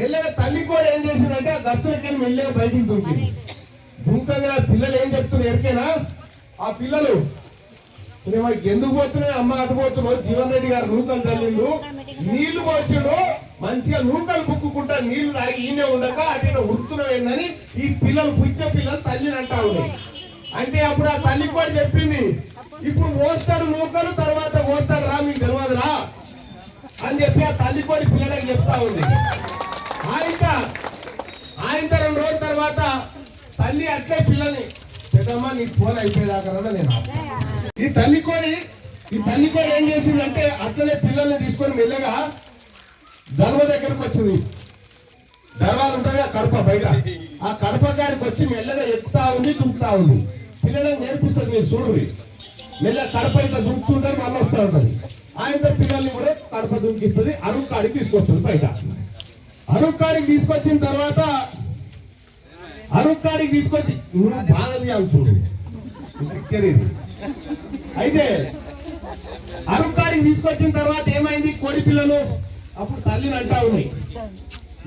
మెల్లగా తల్లి కూడా ఏం చేసిందంటే ఆ గచ్చులకి మెల్లగా బయటికి దుంకింది. దుంకగా పిల్లలు ఏం చెప్తున్నారు ఎరికేనా? ఆ పిల్లలు "ఏమో ఎందుకు పోతున్నాయి? అమ్మ అటు పోతున్నావు? జీవన్ రెడ్డి గారు నూకలు చల్లిండు నీళ్ళు పోసిండు. మంచిగా నూకలు బుక్కుకుంటా నీళ్ళు తాగి ఈయనే ఉండక అటు ఉరుకుతున్నావేందని ఈ పిల్లలు పుట్టిన పిల్లలు తల్లిని అంటా ఉన్నాయి అంటే అప్పుడు ఆ తల్లి కూడా చెప్పింది ఇప్పుడు మోస్తాడు నూకలు తర్వాత మోస్తాడు రా మీకు తెలియదురా అని చెప్పి ఆ తల్లి కూడా పిల్లలకు చెప్తా ఉంది. ఆయన ఆయన రెండు రోజుల తర్వాత తల్లి అట్లే పిల్లని. పెద్దమ్మ నీ ఫోన్ అయిపోయేదాకా నేను ఈ తల్లి కోడి ఈ తల్లి కోడి ఏం చేసిందంటే అట్లనే పిల్లల్ని తీసుకొని మెల్లగా ధర్మ దగ్గరకు వచ్చింది. దర్వాలు ఉంటాయి కడప బయట. ఆ కడప కాడికి వచ్చి మెల్లగా ఎక్కుతా ఉంది దుంకుతా ఉంది. పిల్లలకు నేర్పిస్తుంది మీరు చూడండి. మెల్ల కడప ఇట్లా దుంకుతుంటారు మళ్ళీ వస్తూ ఉంటుంది. ఆయనతో పిల్లల్ని కూడా కడప దుంకిస్తుంది అరుగు కాడికి తీసుకొస్తుంది బయట. అరుక్కాడికి తీసుకొచ్చిన తర్వాత అరుక్కాడికి తీసుకొచ్చి నువ్వు బాగా తీయాలి అయితే అరుక్కాడికి తీసుకొచ్చిన తర్వాత ఏమైంది? కోడి పిల్లలు అప్పుడు తల్లిని అంటా ఉన్నాయి.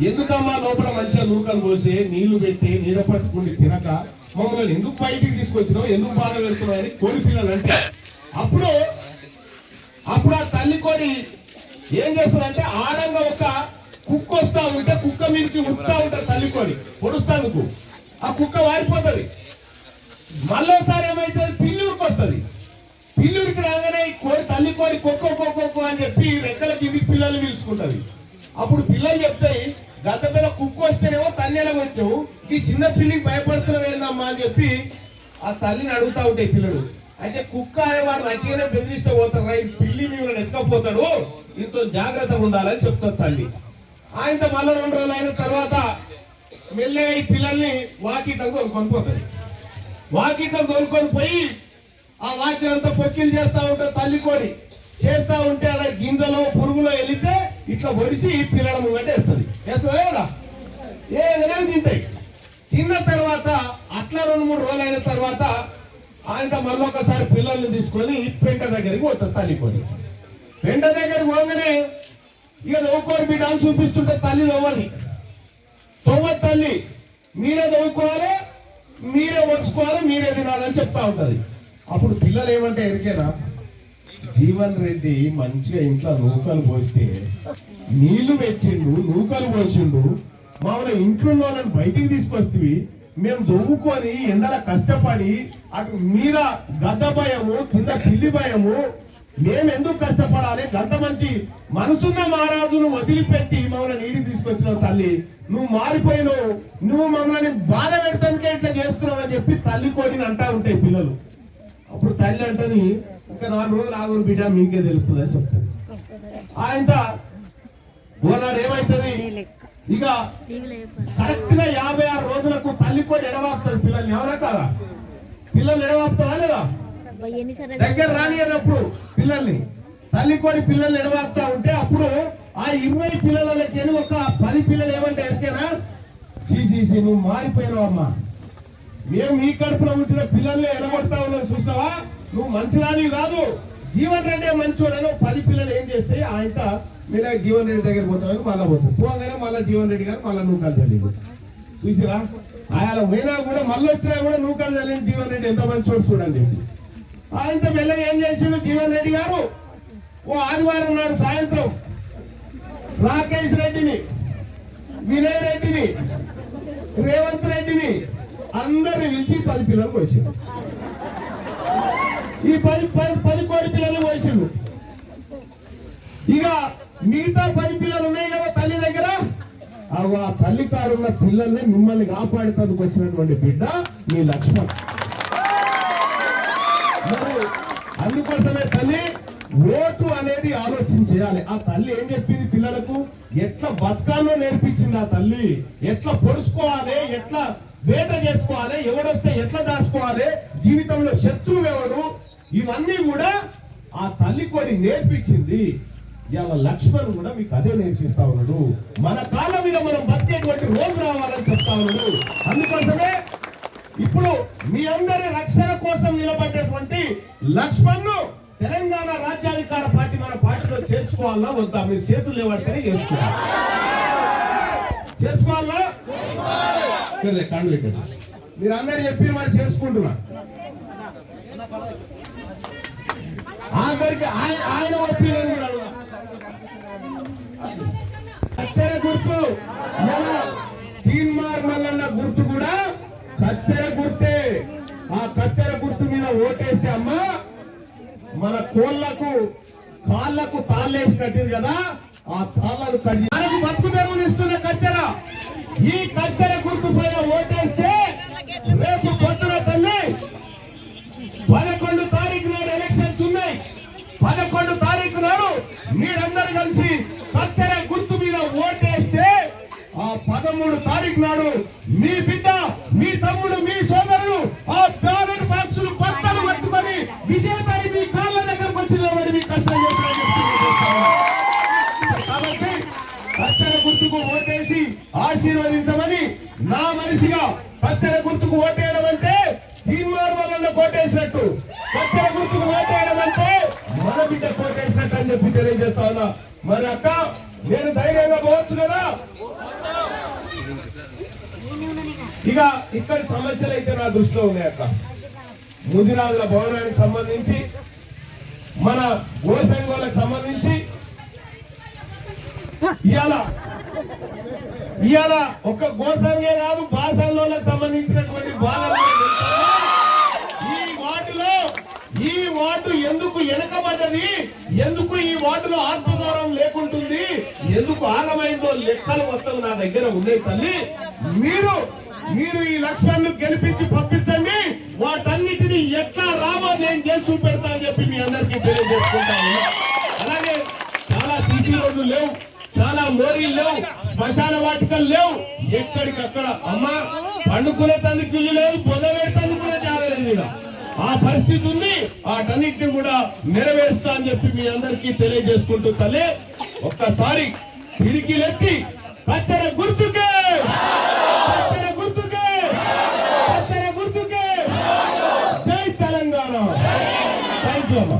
ఎందుకమ్మా లోపల మంచిగా నూకలు పోసి నీళ్ళు పెట్టి నీడ పట్టుకుండి తినక మమ్మల్ని ఎందుకు బయటికి తీసుకొచ్చినావు? ఎందుకు బాధ పెడుతున్నావు అని కోడి పిల్లలు అంటే. అప్పుడు అప్పుడు ఆ తల్లి కోడి ఏం చేస్తుందంటే ఆడంగా ఒక కుక్క వస్తా ఉంటే కుక్క మీదకి ఉత్తా ఉంటుంది తల్లికొని కోడి ఆ కుక్క వారిపోతుంది. మళ్ళోసారి ఏమైతుంది? పిల్లూరుకు వస్తుంది. పిల్లూరికి రాగానే కోడి తల్లి కోడి కుక్క కుక్క అని చెప్పి రెక్కల కిందికి పిల్లలు పిలుచుకుంటుంది. అప్పుడు పిల్లలు చెప్తాయి గత మీద కుక్క వస్తేనేమో తల్లి వచ్చావు ఈ చిన్న పిల్లికి భయపడుతున్నావు ఏందమ్మా? అని చెప్పి ఆ తల్లిని అడుగుతా ఉంటాయి పిల్లలు. అయితే కుక్క అనేవాడు నచ్చిగానే బెదిరిస్తే పోతాడు రా, ఈ పిల్లి మీరు ఎత్తుకపోతాడు. ఇంత జాగ్రత్తగా ఉండాలని చెప్తారు తల్లి. ఆయనతో మళ్ళీ రెండు రోజులు అయిన తర్వాత మెల్లగా ఈ పిల్లల్ని వాకి తగ్గు పోతాడు వాకిట్లో తోలుకొని పోయి ఆ వాకిలంతా పొచ్చిలు చేస్తూ ఉంటే తల్లి కోడి చేస్తా ఉంటే అక్కడ గింజలో పురుగులో వెళితే ఇట్లా ఒడిసి పిల్లల ముంగట వేస్తుంది. వేస్తుందా కదా ఏదైనా తింటాయి. తిన్న తర్వాత అట్లా రెండు మూడు రోజులు అయిన తర్వాత ఆయన మళ్ళీ ఒకసారి పిల్లల్ని తీసుకొని పెంట దగ్గరికి పోతుంది తల్లి పెంట దగ్గరికి పోగానే ఇక నవ్వుకోరు మీ డాన్స్ చూపిస్తుంటే తల్లి నవ్వాలి తొవ్వ తల్లి. మీరే నవ్వుకోవాలి మీరే వచ్చుకోవాలి మీరే తినాలని చెప్తా ఉంటది. అప్పుడు పిల్లలు ఏమంటే ఎరికేనా? జీవన్ రెడ్డి మంచిగా ఇంట్లో నూకలు పోస్తే నీళ్ళు పెట్టిండు నూకలు పోసిండు. మామూలు ఇంట్లో ఉన్న వాళ్ళని బయటికి తీసుకొస్తే మేము దొవ్వుకొని ఎండల కష్టపడి అటు మీద గద్ద భయము కింద పిల్లి భయము మేము ఎందుకు కష్టపడాలి? గంత మంచి మనసున్న మహారాజును వదిలిపెట్టి మమ్మల్ని నీటికి తీసుకొచ్చిన తల్లి. నువ్వు మారిపోయినావు. నువ్వు మమ్మల్ని బాధ పెడతానికే ఇట్లా చేస్తున్నావు అని చెప్పి తల్లి కోడిని అంటా ఉంటాయి పిల్లలు. అప్పుడు తల్లి అంటది ఇంకా నాలుగు రోజులు ఆగురు బిడ్డ మీకే తెలుస్తుంది అని చెప్తాడు ఆయన ఓనాడు ఏమైతుంది? ఇక కరెక్ట్గా యాభై ఆరు రోజులకు తల్లి కూడా ఎడవాపుతుంది పిల్లల్ని. ఎవరా కాదా? పిల్లలు ఎడవాపుతుందా లేదా? దగ్గర రానియనప్పుడు పిల్లల్ని తల్లి కోడి పిల్లల్ని ఎడవాపుతా ఉంటే అప్పుడు ఆ ఇరవై పిల్లలకి ఒక పది పిల్లలు ఏమంటే ఎరికేనా? సీసీసీ నువ్వు మారిపోయినావు అమ్మా. మేము మీ కడుపులో పుట్టిన పిల్లల్ని ఎడగొడతా ఉన్నావు చూసినావా? నువ్వు మంచిదాని కాదు. జీవన్ రెడ్డి మంచోడని ఒక పది పిల్లలు ఏం చేస్తే ఆయన మీరు జీవన్ రెడ్డి దగ్గర పోతామని మళ్ళా పోతాం. పోగానే మళ్ళీ జీవన్ రెడ్డి గారు మళ్ళీ నూకాలు చల్లి చూసిరా? ఆయన పోయినా కూడా మళ్ళీ వచ్చినా కూడా నూకాలు చల్లిన జీవన్ రెడ్డి. ఎంత మంచోడు చూడండి. ఆయనతో మెల్లగా ఏం చేసిండు? జీవన్ రెడ్డి గారు? ఓ ఆదివారం నాడు సాయంత్రం రాకేష్ రెడ్డిని వినయ్ రెడ్డిని రేవంత్ రెడ్డిని అందరిని పిలిచి పది పిల్లలు పోసిండు. ఈ పది పది పది కోడి పిల్లలు పోసిండు. ఇక మిగతా పది పిల్లలు ఉన్నాయి కదా తల్లి దగ్గర? ఆ తల్లి కాడున్న పిల్లల్ని మిమ్మల్ని కాపాడుతందుకు వచ్చినటువంటి బిడ్డ మీ లక్ష్మణ్ మరి అందుకోసమే తల్లి. ఓటు అనేది ఆలోచన చేయాలి. ఆ తల్లి ఏం చెప్పింది పిల్లలకు? ఎట్లా బతకాలో నేర్పించింది ఆ తల్లి. ఎట్లా పొడుచుకోవాలి? ఎట్లా వేట చేసుకోవాలి? ఎవడొస్తే ఎట్లా దాచుకోవాలి? జీవితంలో శత్రువు ఎవడు? ఇవన్నీ కూడా ఆ తల్లి కొని నేర్పించింది. ఇవాళ లక్ష్మణ్ కూడా మీకు అదే నేర్పిస్తా ఉన్నాడు. మన కాళ్ళ మీద మనం బతికేటువంటి రోజు రావాలని చెప్తా ఉన్నాడు. అందుకోసమే ఇప్పుడు మీ అందరి రక్షణ కోసం నిలబడేటువంటి లక్ష్మణ్ తెలంగాణ రాజ్యాధికార పార్టీ మన పార్టీలో చేర్చుకోవాలా వద్దా? మీరు చేతులు లేవంటే చేర్చుకోవాలి చేర్చుకోవాలా? సరే మీరు అందరు చెప్పి మరి చేసుకుంటున్నా ఆఖరికి ఆయన ఆయన ఒపీనియన్ కూడా అడుగుదాం. కత్తెర గుర్తు. తీన్మార్ మల్లన్న గుర్తు కూడా కత్తెర గుర్తే. ఆ కత్తెర గుర్తు ఓటేస్తే అమ్మా మన కోళ్ళకు కాళ్ళకు తాళ్ళేసి కట్టింది కదా ఆ తాళ్ళను కట్టి మనకు బతుకు తెరువునిస్తున్న కత్తెర ఈ కత్తెర గుర్తు పైన ఓటేస్తే రేపు పొద్దున తల్లి పదకొండు తారీఖు నాడు ఎలక్షన్స్ ఉన్నాయి. పదకొండు తారీఖు నాడు మీరందరూ కలిసి కత్తెర గుర్తు మీద ఓటేస్తే ఆ పదమూడు తారీఖు నాడు మీ బిడ్డ మీ గుర్తుకు ఓటేయడం అంటే తీర్మార్ వల్ల కోటేసినట్టు కత్తెర గుర్తుకు ఓటేయడం అంటే మన బిడ్డ కోటేసినట్టు అని చెప్పి తెలియజేస్తా ఉన్నా. మరి అక్క నేను ధైర్యంగా పోవచ్చు కదా? ఇక ఇక్కడ సమస్యలు అయితే నా దృష్టిలో ఉన్నాయి అక్క. ముదిరాజుల భవనానికి సంబంధించి మన గోసంగోలకు సంబంధించి ఇవాళ ఇవాళ ఒక గోసంగే కాదు బాసంలోలకు సంబంధించినటువంటి బాధలు ఈ వార్డులో ఈ వార్డు ఎందుకు వెనకబడ్డది? ఎందుకు ఈ వార్డులో ఆత్మగౌరవం లేకుంటుంది? ఎందుకు ఆగమైందో లెక్కలు మొత్తం నా దగ్గర ఉన్నాయి తల్లి. మీరు మీరు ఈ లక్ష్మణ్ గెలిపించి పంపించండి. వాటన్నిటిని ఎట్లా రామో నేను చేసి చూపెడతా అని చెప్పి మీ అందరికీ తెలియజేసుకుంటాను అలాగే చాలా సీసీ రోడ్లు లేవు చాలా లేవు శ్మశాన వాటికలు లేవు. ఎక్కడికక్కడ అమ్మ పండుకునే తందుకు ఇల్లు లేదు పొదవేడతానికి కూడా జాగలేదు ఆ పరిస్థితి ఉంది వాటన్నిటిని కూడా నెరవేరుస్తా అని చెప్పి మీ అందరికీ తెలియజేసుకుంటూ తల్లి ఒక్కసారి పిడికిలెత్తి కత్తెర గుర్తుకే! కత్తెర గుర్తుకే! కత్తెర గుర్తుకే! జై తెలంగాణ! థ్యాంక్ యూ అమ్మా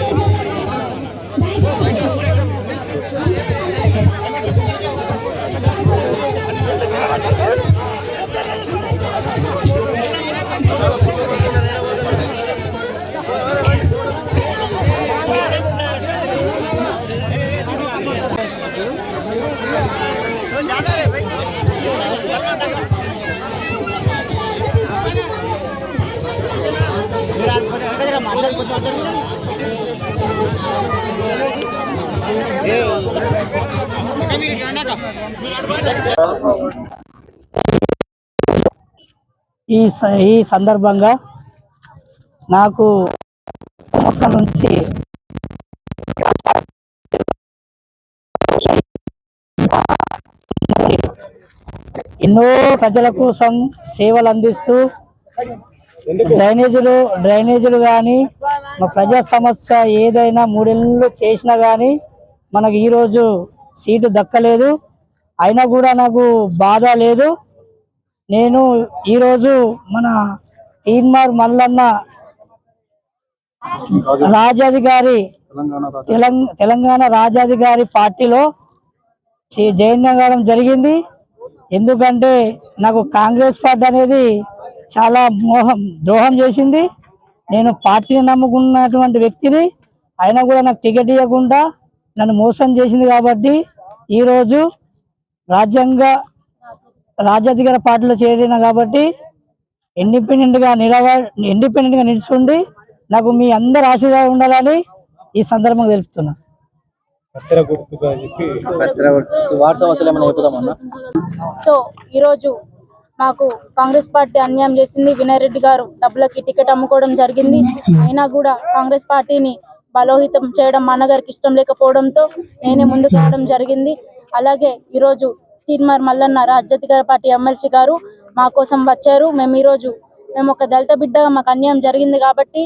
ఈ స- ఈ సందర్భంగా నాకు సంవత్సరం నుంచి ఎన్నో ప్రజల కోసం సేవలు అందిస్తూ డ్రైనేజీలు డ్రైనేజీలు కానీ మా ప్రజా సమస్య ఏదైనా మూడేళ్ళు చేసినా కానీ మనకు ఈరోజు సీటు దక్కలేదు. అయినా కూడా నాకు బాధ లేదు. నేను ఈరోజు మన తీన్మార్ మల్లన్న రాజాధికారి తెలంగాణ తెలంగాణ రాజాధికారి పార్టీలో చే- కావడం జరిగింది. ఎందుకంటే నాకు కాంగ్రెస్ పార్టీ అనేది చాలా మోహం ద్రోహం చేసింది. నేను పార్టీని నమ్ముకున్నటువంటి వ్యక్తిని. అయినా కూడా నాకు టికెట్ ఇవ్వకుండా నన్ను మోసం చేసింది కాబట్టి ఈరోజు రాజ్యాంగ రాజ్యాధికార పార్టీలో చేరిన కాబట్టి ఇండిపెండెంట్గా నిలవ ఇండిపెండెంట్గా నిలుచుండి నాకు మీ అందరి ఆశీర్వాదం ఉండాలని ఈ సందర్భంగా తెలుపుతున్నా. సో ఈరోజు మాకు కాంగ్రెస్ పార్టీ అన్యాయం చేసింది. వినయ్ రెడ్డి గారు డబ్బులకి టికెట్ అమ్ముకోవడం జరిగింది. అయినా కూడా కాంగ్రెస్ పార్టీని బలోహితం చేయడం మా అన్నగారికి ఇష్టం లేకపోవడంతో నేనే ముందుకు రావడం జరిగింది. అలాగే ఈరోజు తీర్మార్ మల్లన్న రాజ్యాధికార పార్టీ ఎమ్మెల్సీ గారు మా కోసం వచ్చారు. మేము ఈరోజు మేము ఒక దళిత బిడ్డగా మాకు అన్యాయం జరిగింది కాబట్టి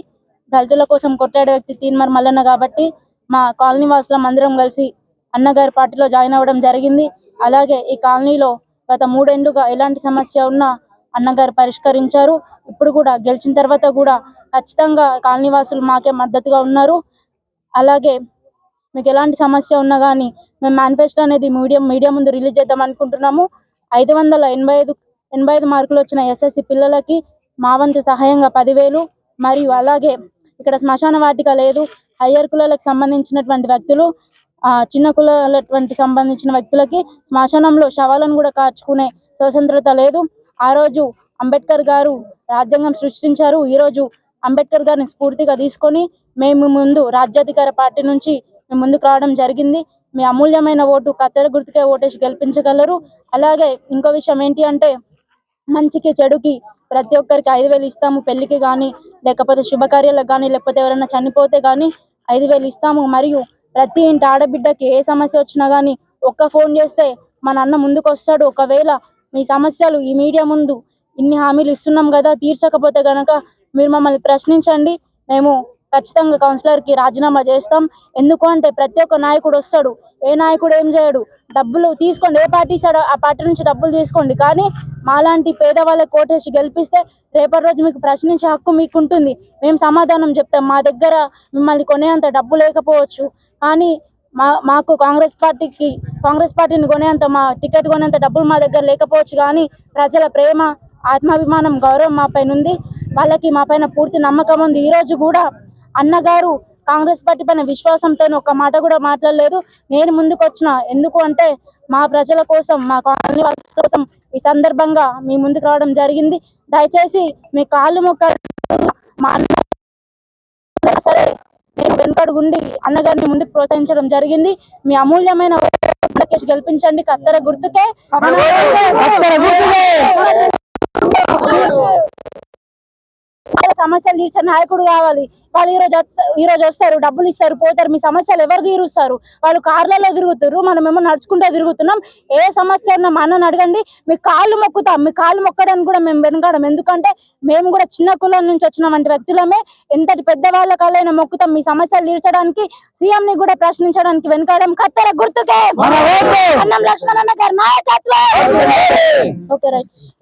దళితుల కోసం కొట్లాడే వ్యక్తి తీన్మార్ మల్లన్న కాబట్టి మా కాలనీ వాసులం అందరం కలిసి అన్నగారి పార్టీలో జాయిన్ అవ్వడం జరిగింది. అలాగే ఈ కాలనీలో గత మూడేళ్ళుగా ఎలాంటి సమస్య ఉన్నా అన్నగారు పరిష్కరించారు. ఇప్పుడు కూడా గెలిచిన తర్వాత కూడా ఖచ్చితంగా కాలనీవాసులు మాకే మద్దతుగా ఉన్నారు. అలాగే మీకు ఎలాంటి సమస్య ఉన్నా కానీ మేము మేనిఫెస్టో అనేది మీడియం మీడియా ముందు రిలీజ్ చేద్దాం అనుకుంటున్నాము. ఐదు వందల ఎనభై ఐదు ఎనభై ఐదు మార్కులు వచ్చిన ఎస్ఎస్సి పిల్లలకి మా వంతు సహాయంగా పదివేలు. మరియు అలాగే ఇక్కడ శ్మశాన వాటిక లేదు. హయ్యర్ కులాలకు సంబంధించినటువంటి వ్యక్తులు ఆ చిన్న కులాలటువంటి సంబంధించిన వ్యక్తులకి శ్మశానంలో శవాలను కూడా కాచుకునే స్వతంత్రత లేదు. ఆ రోజు అంబేద్కర్ గారు రాజ్యాంగం సృష్టించారు. ఈ రోజు అంబేద్కర్ గారిని స్ఫూర్తిగా తీసుకొని మేము ముందు రాజ్యాధికార పార్టీ నుంచి మేము ముందుకు రావడం జరిగింది. మీ అమూల్యమైన ఓటు కత్తెర గుర్తుకే ఓటేసి గెలిపించగలరు. అలాగే ఇంకో విషయం ఏంటి అంటే మంచికి చెడుకి ప్రతి ఒక్కరికి ఐదు వేలు ఇస్తాము. పెళ్ళికి కానీ లేకపోతే శుభకార్యాలకు కానీ లేకపోతే ఎవరైనా చనిపోతే కానీ ఐదు వేలు ఇస్తాము. మరియు ప్రతి ఇంటి ఆడబిడ్డకి ఏ సమస్య వచ్చినా కానీ ఒక్క ఫోన్ చేస్తే మా అన్న ముందుకు వస్తాడు ఒకవేళ మీ సమస్యలు ఈ మీడియా ముందు ఇన్ని హామీలు ఇస్తున్నాం కదా తీర్చకపోతే గనక మీరు మమ్మల్ని ప్రశ్నించండి. మేము ఖచ్చితంగా కౌన్సిలర్కి రాజీనామా చేస్తాం. ఎందుకు అంటే ప్రతి ఒక్క నాయకుడు వస్తాడు. ఏ నాయకుడు ఏం చేయడు? డబ్బులు తీసుకోండి. ఏ పార్టీ ఇస్తాడో ఆ పార్టీ నుంచి డబ్బులు తీసుకోండి. కానీ మాలాంటి పేదవాళ్ళ కోటేసి గెలిపిస్తే రేపటి రోజు మీకు ప్రశ్నించే హక్కు మీకు ఉంటుంది మేము సమాధానం చెప్తాం. మా దగ్గర మిమ్మల్ని కొనేంత డబ్బు లేకపోవచ్చు. కానీ మా మాకు కాంగ్రెస్ పార్టీకి కాంగ్రెస్ పార్టీని కొనేంత మా టికెట్ కొనేంత డబ్బులు మా దగ్గర లేకపోవచ్చు కానీ ప్రజల ప్రేమ ఆత్మాభిమానం గౌరవం మా పైన ఉంది. వాళ్ళకి మా పైన పూర్తి నమ్మకం ఉంది. ఈ రోజు కూడా అన్నగారు కాంగ్రెస్ పార్టీ పైన విశ్వాసంతో ఒక్క మాట కూడా మాట్లాడలేదు. నేను ముందుకు వచ్చిన ఎందుకు అంటే మా ప్రజల కోసం మా కాలనీ కోసం ఈ సందర్భంగా మీ ముందుకు రావడం జరిగింది. దయచేసి మీ కాళ్ళు మొక్క మా అన్న సరే. నేను వెనుకడుగుండి అన్నగారిని ముందుకు ప్రోత్సహించడం జరిగింది. మీ అమూల్యమైన ఓటుకేసి గెలిపించండి. కత్తెర గుర్తుకే. సమస్యలు తీర్చే నాయకుడు కావాలి. వాళ్ళు ఈ రోజు వస్త- ఈ రోజు వస్తారు డబ్బులు ఇస్తారు పోతారు. మీ సమస్యలు ఎవరు తీరుస్తారు? వాళ్ళు కార్లలో తిరుగుతారు మనం ఏమో నడుచుకుంటూ తిరుగుతున్నాం. ఏ సమస్య ఉన్నా మా అన్నని అడగండి. మీ కాళ్ళు మొక్కుతాం. మీ కాళ్ళు మొక్కడానికి కూడా మేము వెనకాడం. ఎందుకంటే మేము కూడా చిన్న కులం నుంచి వచ్చిన వంటి వ్యక్తులమే. ఎంతటి పెద్ద వాళ్ళ కాళ్ళైనా మొక్కుతాం. మీ సమస్యలు తీర్చడానికి సీఎం ని కూడా ప్రశ్నించడానికి వెనకాడం. కత్తెర గుర్తుకే. అన్నం లక్ష్మణ్ అన్న గారి నాయకత్వం! Okay right.